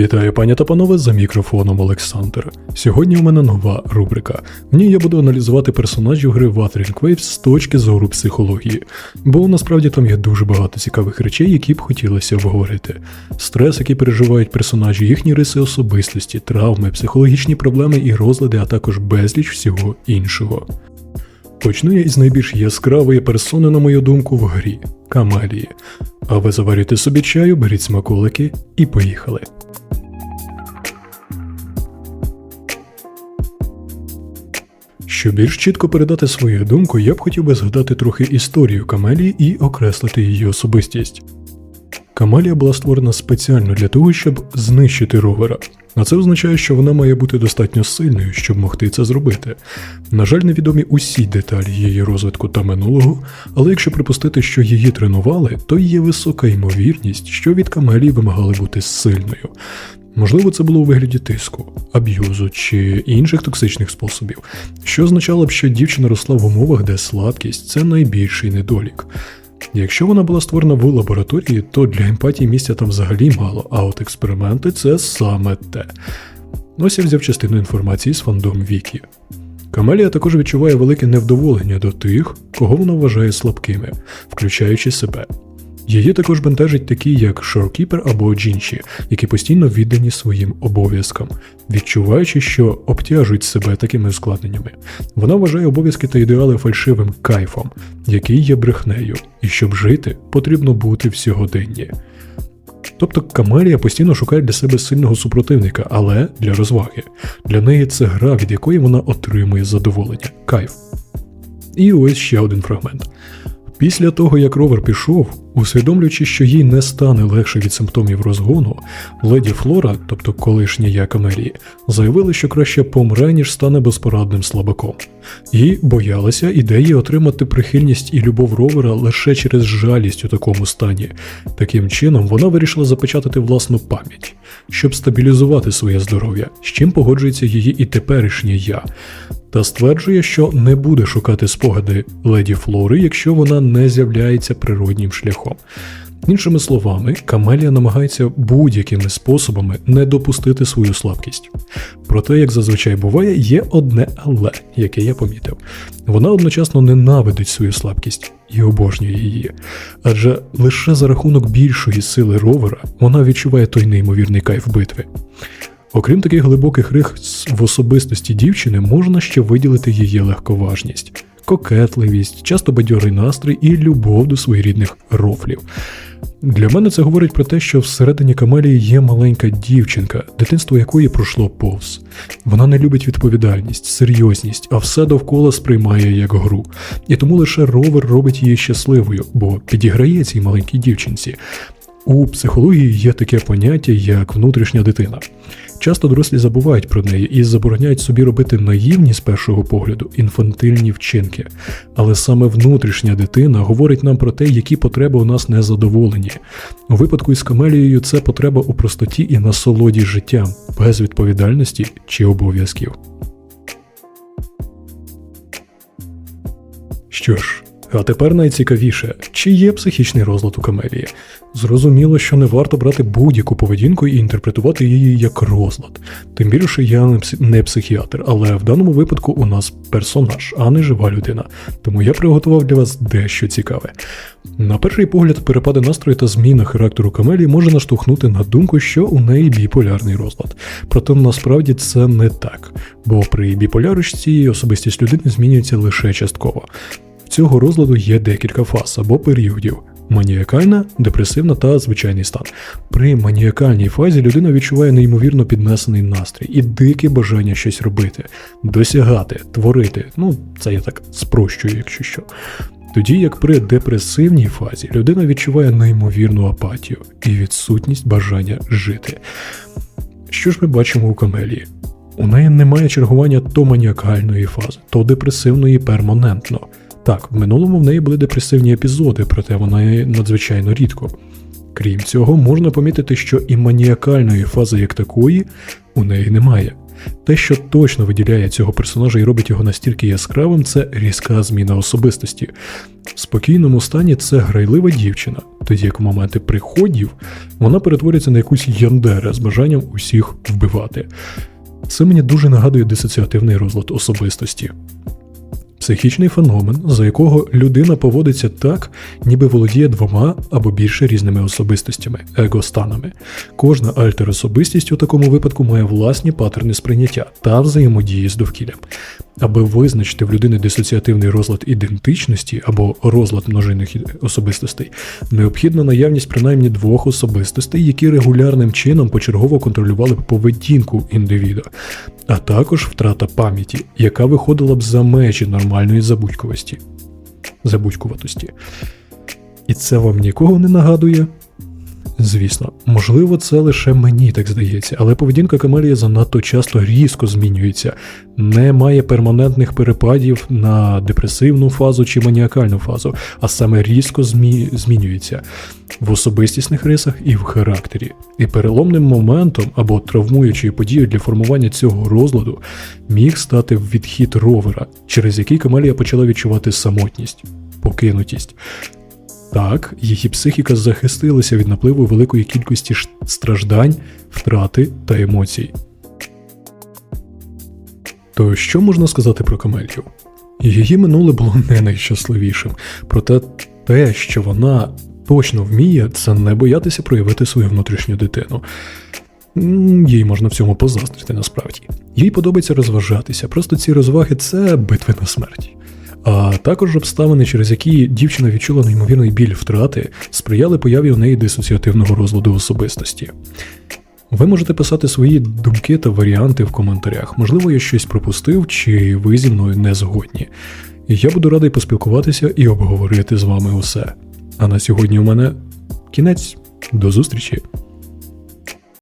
Вітаю, пані та панове, за мікрофоном Олександр. Сьогодні у мене нова рубрика. В ній я буду аналізувати персонажів гри Wuthering Waves з точки зору психології, бо насправді там є дуже багато цікавих речей, які б хотілося обговорити. Стрес, який переживають персонажі, їхні риси особистості, травми, психологічні проблеми і розлади, а також безліч всього іншого. Почну я із найбільш яскравої персони, на мою думку, в грі Камелії. А ви заварюйте собі чаю, беріть смаколики і поїхали. Щоб більш чітко передати свою думку, я б хотів би згадати трохи історію Камелії і окреслити її особистість. Камелія була створена спеціально для того, щоб знищити ровера. А це означає, що вона має бути достатньо сильною, щоб могти це зробити. На жаль, невідомі усі деталі її розвитку та минулого, але якщо припустити, що її тренували, то є висока ймовірність, що від Камелії вимагали бути сильною. Можливо, це було у вигляді тиску, аб'юзу чи інших токсичних способів, що означало б, що дівчина росла в умовах, де слабкість це найбільший недолік. Якщо вона була створена в лабораторії, то для емпатії місця там взагалі мало, а от експерименти це саме те. Ось я взяв частину інформації з фандом Вікі. Камелія також відчуває велике невдоволення до тих, кого вона вважає слабкими, включаючи себе. Її також бентежить такі, як Шоркіпер або Джінші, які постійно віддані своїм обов'язкам, відчуваючи, що обтяжують себе такими ускладненнями. Вона вважає обов'язки та ідеали фальшивим кайфом, який є брехнею, і щоб жити, потрібно бути в сьогоденні. Тобто Камелія постійно шукає для себе сильного супротивника, але для розваги. Для неї це гра, від якої вона отримує задоволення, кайф. І ось ще один фрагмент. Після того, як ровер пішов, усвідомлюючи, що їй не стане легше від симптомів розгону, леді Флора, тобто колишня я Камелії, заявила, що краще помре, ніж стане безпорадним слабаком. І боялася ідеї отримати прихильність і любов ровера лише через жалість у такому стані. Таким чином, вона вирішила запечатати власну пам'ять, щоб стабілізувати своє здоров'я, з чим погоджується її і теперішнє я та стверджує, що не буде шукати спогади леді Флори, якщо вона не з'являється природнім шляхом. Іншими словами, Камелія намагається будь-якими способами не допустити свою слабкість. Проте, як зазвичай буває, є одне але, яке я помітив. Вона одночасно ненавидить свою слабкість і обожнює її. Адже лише за рахунок більшої сили ровера вона відчуває той неймовірний кайф битви. Окрім таких глибоких рис в особистості дівчини, можна ще виділити її легковажність, кокетливість, часто бадьорий настрій і любов до своєрідних рофлів. Для мене це говорить про те, що всередині Камелії є маленька дівчинка, дитинство якої пройшло повз. Вона не любить відповідальність, серйозність, а все довкола сприймає як гру. І тому лише ровер робить її щасливою, бо підіграє цій маленькій дівчинці. У психології є таке поняття, як внутрішня дитина. Часто дорослі забувають про неї і забороняють собі робити наївні з першого погляду інфантильні вчинки. Але саме внутрішня дитина говорить нам про те, які потреби у нас не задоволені. У випадку із камелією це потреба у простоті і насолоді життям, без відповідальності чи обов'язків. Що ж, а тепер найцікавіше, чи є психічний розлад у камелії. Зрозуміло, що не варто брати будь-яку поведінку і інтерпретувати її як розлад. Тим більше я не, психіатр, але в даному випадку у нас персонаж, а не жива людина. Тому я приготував для вас дещо цікаве. На перший погляд, перепади настрою та зміна характеру камелії може наштовхнути на думку, що у неї біполярний розлад. Проте насправді це не так, бо при біполярочці особистість людини змінюється лише частково. Цього розладу є декілька фаз або періодів. Маніакальна, депресивна та звичайний стан. При маніакальній фазі людина відчуває неймовірно піднесений настрій і дике бажання щось робити, досягати, творити. Ну, це я так спрощую, якщо що. Тоді як при депресивній фазі людина відчуває неймовірну апатію і відсутність бажання жити. Що ж ми бачимо у камелії? У неї немає чергування то маніакальної фази, то депресивної перманентно. Так, в минулому в неї були депресивні епізоди, проте вона надзвичайно рідко. Крім цього, можна помітити, що і маніакальної фази як такої у неї немає. Те, що точно виділяє цього персонажа і робить його настільки яскравим, це різка зміна особистості. В спокійному стані це грайлива дівчина, тоді як в моменти приходів вона перетворюється на якусь яндере з бажанням усіх вбивати. Це мені дуже нагадує дисоціативний розлад особистості. Психічний феномен, за якого людина поводиться так, ніби володіє двома або більше різними особистостями, егостанами. Кожна альтер-особистість у такому випадку має власні паттерни сприйняття та взаємодії з довкіллям. Аби визначити в людини дисоціативний розлад ідентичності або розлад множинних особистостей, необхідна наявність принаймні двох особистостей, які регулярним чином почергово контролювали б поведінку індивіда, а також втрата пам'яті, яка виходила б за межі нормальної забудькувості. забудькуватості. І це вам нікого не нагадує? Звісно, можливо, це лише мені так здається, але поведінка Камелія занадто часто різко змінюється, не має перманентних перепадів на депресивну фазу чи маніакальну фазу, а саме різко змі... змінюється в особистісних рисах і в характері. І переломним моментом або травмуючою подією для формування цього розладу міг стати відхід ровера, через який Камелія почала відчувати самотність, покинутість. Так, її психіка захистилася від напливу великої кількості страждань, втрати та емоцій. То що можна сказати про Камелію? Її минуле було не найщасливішим, проте те, що вона точно вміє, це не боятися проявити свою внутрішню дитину. Їй можна в цьому позаздрити насправді. Їй подобається розважатися, просто ці розваги це битви на смерть. А також обставини, через які дівчина відчула неймовірний біль втрати, сприяли появі у неї дисоціативного розладу особистості. Ви можете писати свої думки та варіанти в коментарях. Можливо, я щось пропустив, чи ви зі мною не згодні. Я буду радий поспілкуватися і обговорити з вами усе. А на сьогодні у мене кінець. До зустрічі!